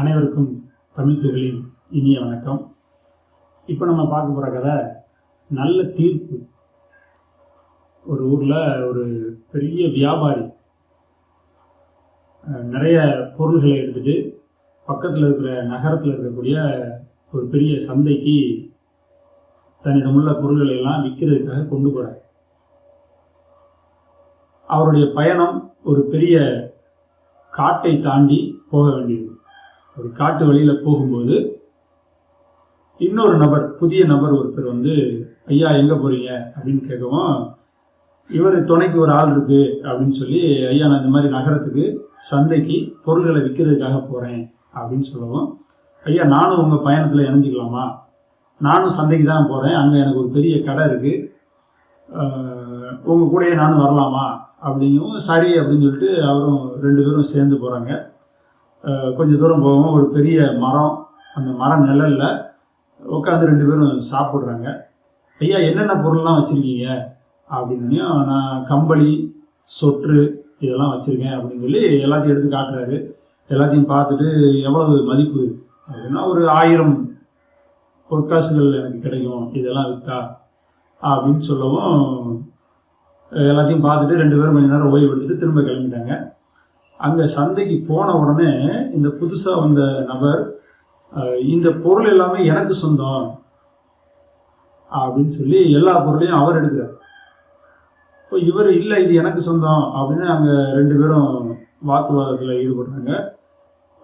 அனைவருக்கும் தமிழ் துகளின் இனிய வணக்கம். இப்போ நம்ம பார்க்க போகிற கதை நல்ல தீர்ப்பு. ஒரு ஊரில் ஒரு பெரிய வியாபாரி நிறைய பொருள்களை எடுத்துகிட்டு பக்கத்தில் இருக்கிற நகரத்தில் இருக்கக்கூடிய ஒரு பெரிய சந்தைக்கு தன்னிடமுள்ள பொருள்களை எல்லாம் விற்கிறதுக்காக கொண்டு போகிறார் அவருடைய பயணம் ஒரு பெரிய காட்டை தாண்டி போக வேண்டியது. ஒரு காட்டு வழியில் போகும்போது இன்னொரு நபர் புதிய நபர் ஒருத்தர் வந்து ஐயா எங்கே போகிறீங்க அப்படின்னு கேட்கவும் இவர் துணைக்கு ஒரு ஆள் இருக்குது அப்படின்னு சொல்லி ஐயா நான் இந்த மாதிரி நகரத்துக்கு சந்தைக்கு பொருள்களை விற்கிறதுக்காக போகிறேன் அப்படின்னு சொல்லவும் ஐயா நானும் உங்கள் பயணத்தில் இணைஞ்சிக்கலாமா? நானும் சந்தைக்கு தான் போகிறேன் அங்கே எனக்கு ஒரு பெரிய கடை இருக்குது உங்கள் கூடயே நானும் வரலாமா? அப்படிங்கவும் சரி அப்படின்னு சொல்லிட்டு அவரும் ரெண்டு பேரும் சேர்ந்து போகிறாங்க கொஞ்சம் தூரம் போகவும் ஒரு பெரிய மரம் அந்த மரம் நிழலில் உட்காந்து ரெண்டு பேரும் சாப்பிட்றாங்க. ஐயா என்னென்ன பொருள்லாம் வச்சுருக்கீங்க? அப்படின்னையும் நான் கம்பளி சொற்று இதெல்லாம் வச்சுருக்கேன் அப்படின்னு சொல்லி எல்லாத்தையும் எடுத்து காட்டுறாரு. எல்லாத்தையும் பார்த்துட்டு எவ்வளவு மதிப்பு? அப்படின்னா ஒரு ஆயிரம் பொற்காசுகள் எனக்கு கிடைக்கும் இதெல்லாம் விற்றா அப்படின்னு சொல்லவும் எல்லாத்தையும் பார்த்துட்டு ரெண்டு பேரும் கொஞ்ச நேரம் ஓய்வு எடுத்துட்டு திரும்ப கிளம்பிட்டாங்க. அங்கே சந்தைக்கு போன உடனே இந்த புதுசாக வந்த நபர் இந்த பொருள் எல்லாமே எனக்கு சொந்தம் அப்படின்னு சொல்லி எல்லா பொருளையும் அவர் எடுக்கிறார். இப்போ இவர் இல்லை இது எனக்கு சொந்தம் அப்படின்னு அங்கே ரெண்டு பேரும் வாக்குவாதத்தில் ஈடுபடுறாங்க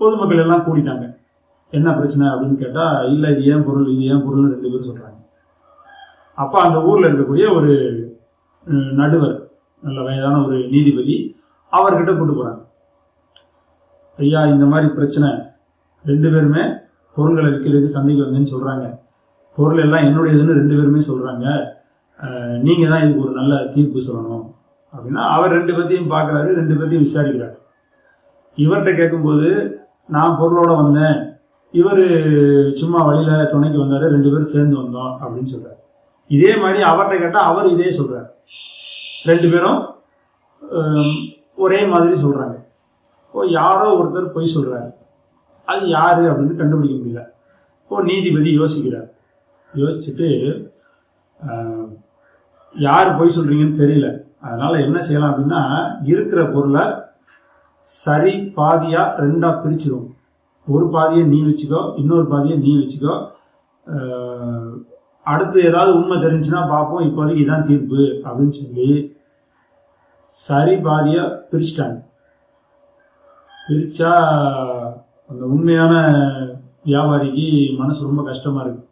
பொதுமக்கள் எல்லாம் கூடிட்டாங்க. என்ன பிரச்சனை அப்படின்னு கேட்டால் இல்லை இது ஏன் பொருள் இது ஏன் பொருள்னு ரெண்டு பேரும் சொல்கிறாங்க அப்போ அந்த ஊரில் இருக்கக்கூடிய ஒரு நடுவர் நல்ல வயதான ஒரு நீதிபதி அவர்கிட்ட கூட்டு போகிறாங்க ஐயா இந்த மாதிரி பிரச்சனை ரெண்டு பேருமே பொருள்களை விற்கிறதுக்கு சந்தைக்கு வந்தேன்னு சொல்கிறாங்க பொருள் எல்லாம் என்னுடையதுன்னு ரெண்டு பேருமே சொல்கிறாங்க நீங்கள் தான் இதுக்கு ஒரு நல்ல தீர்ப்பு சொல்லணும். அப்படின்னா அவர் ரெண்டு பேர்த்தையும் பார்க்குறாரு ரெண்டு பேர்த்தையும் விசாரிக்கிறார். இவர்கிட்ட கேட்கும்போது நான் பொருளோட வந்தேன். இவர் சும்மா வழியில் துணைக்கு வந்தார் ரெண்டு பேரும் சேர்ந்து வந்தோம் அப்படின்னு சொல்கிறார் இதே மாதிரி அவர்கிட்ட கேட்டால் அவர் இதே சொல்கிறார் ரெண்டு பேரும் ஒரே மாதிரி சொல்கிறாங்க ஓ யாரோ ஒருத்தர் பொய் சொல்கிறாரு அது யார் அப்படின்னு கண்டுபிடிக்க முடியல. ஓ நீதிபதி யோசிக்கிறார். யோசிச்சுட்டு யார் பொய் சொல்கிறீங்கன்னு தெரியல. அதனால் என்ன செய்யலாம் அப்படின்னா இருக்கிற பொருளை சரி பாதியாக ரெண்டாக பிரிச்சிடும் ஒரு பாதியை நீ வச்சுக்கோ இன்னொரு பாதியை நீ வச்சுக்கோ. அடுத்து ஏதாவது உண்மை தெரிஞ்சுன்னா பார்ப்போம் இப்போதைக்கு இதான் தீர்ப்பு அப்படின்னு சொல்லி சரி பாதியாக பிரிச்சிட்டாங்க. பிரித்தா அந்த உண்மையான வியாபாரிக்கு மனசு ரொம்ப கஷ்டமாக இருக்கு.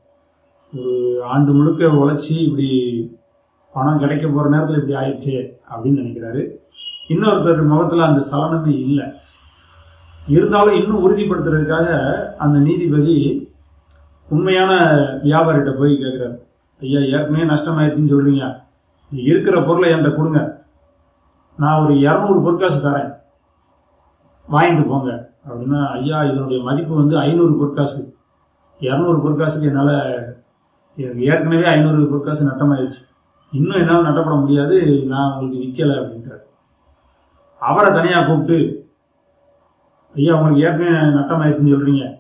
ஒரு ஆண்டு முழுக்க உழைச்சி இப்படி பணம் கிடைக்க போகிற நேரத்தில் இப்படி ஆயிடுச்சே அப்படின்னு நினைக்கிறாரு. இன்னொருத்தர் முகத்தில் அந்த சலனமே இல்லை. இருந்தாலும் இன்னும் உறுதிப்படுத்துறதுக்காக அந்த நீதிபதி உண்மையான வியாபாரிகிட்ட போய் கேட்குறாரு ஐயா ஏற்கனவே நஷ்டமாயிருச்சுன்னு சொல்கிறீங்க நீ இருக்கிற பொருளை என்கிட்ட கொடுங்க. நான் ஒரு இரநூறு பொற்காசு தரேன். வாங்கிட்டு போங்க. அப்படின்னா ஐயா இதனுடைய மதிப்பு வந்து ஐநூறு பொற்காசு. இரநூறு பொற்காசுக்கு என்னால் எனக்கு ஏற்கனவே ஐநூறு பொற்காசு நட்டமாயிடுச்சு இன்னும் என்னால் நட்டப்பட முடியாது நான் உங்களுக்கு விற்கலை அப்படின்றார். அவரை தனியாக கூப்பிட்டு ஐயா உங்களுக்கு ஏற்கனவே நட்டமாயிருச்சுன்னு சொல்கிறீங்க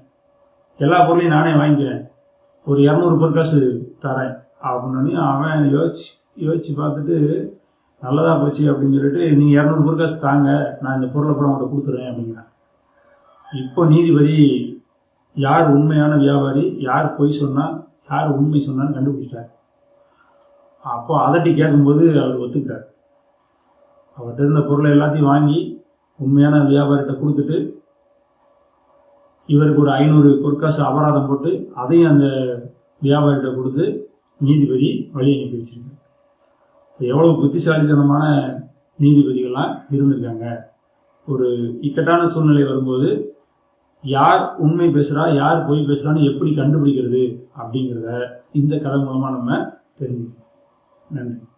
எல்லா பொருளையும் நானே வாங்கிக்கிறேன். ஒரு இரநூறு பொற்காசு தரேன். அப்படின்னு அவன் யோசிச்சு யோசிச்சு பார்த்துட்டு நல்லதாக போச்சு அப்படின்னு சொல்லிட்டு நீங்கள் இரநூறு பொருட்காசு தாங்க நான் இந்த பொருளை கூட அவங்கள்ட்ட கொடுத்துறேன் அப்படிங்கிறேன். இப்போ நீதிபதி யார் உண்மையான வியாபாரி யார் பொய் சொன்னால் யார் உண்மை சொன்னான்னு கண்டுபிடிச்சிட்டார். அப்போ அதட்டி கேட்கும்போது அவர் ஒத்துக்கிட்டார். அவர்கிட்ட இருந்த பொருளை எல்லாத்தையும் வாங்கி உண்மையான வியாபாரிகிட்ட கொடுத்துட்டு இவருக்கு ஒரு ஐநூறு பொற்காசு அபராதம் போட்டு அதையும் அந்த வியாபாரிகிட்ட கொடுத்து நீதிபதி வழி அனுப்பி வச்சிருக்கார். எவ்வளவு புத்திசாலித்தனமான நீதிபதிகள்லாம் இருந்திருக்காங்க. ஒரு இக்கட்டான சூழ்நிலை வரும்போது யார் உண்மை பேசுகிறா யார் பொய் பேசுகிறான்னு எப்படி கண்டுபிடிக்கிறது அப்படிங்கிறத இந்த கதை மூலமாக நம்ம தெரிஞ்சுக்கணும். நன்றி.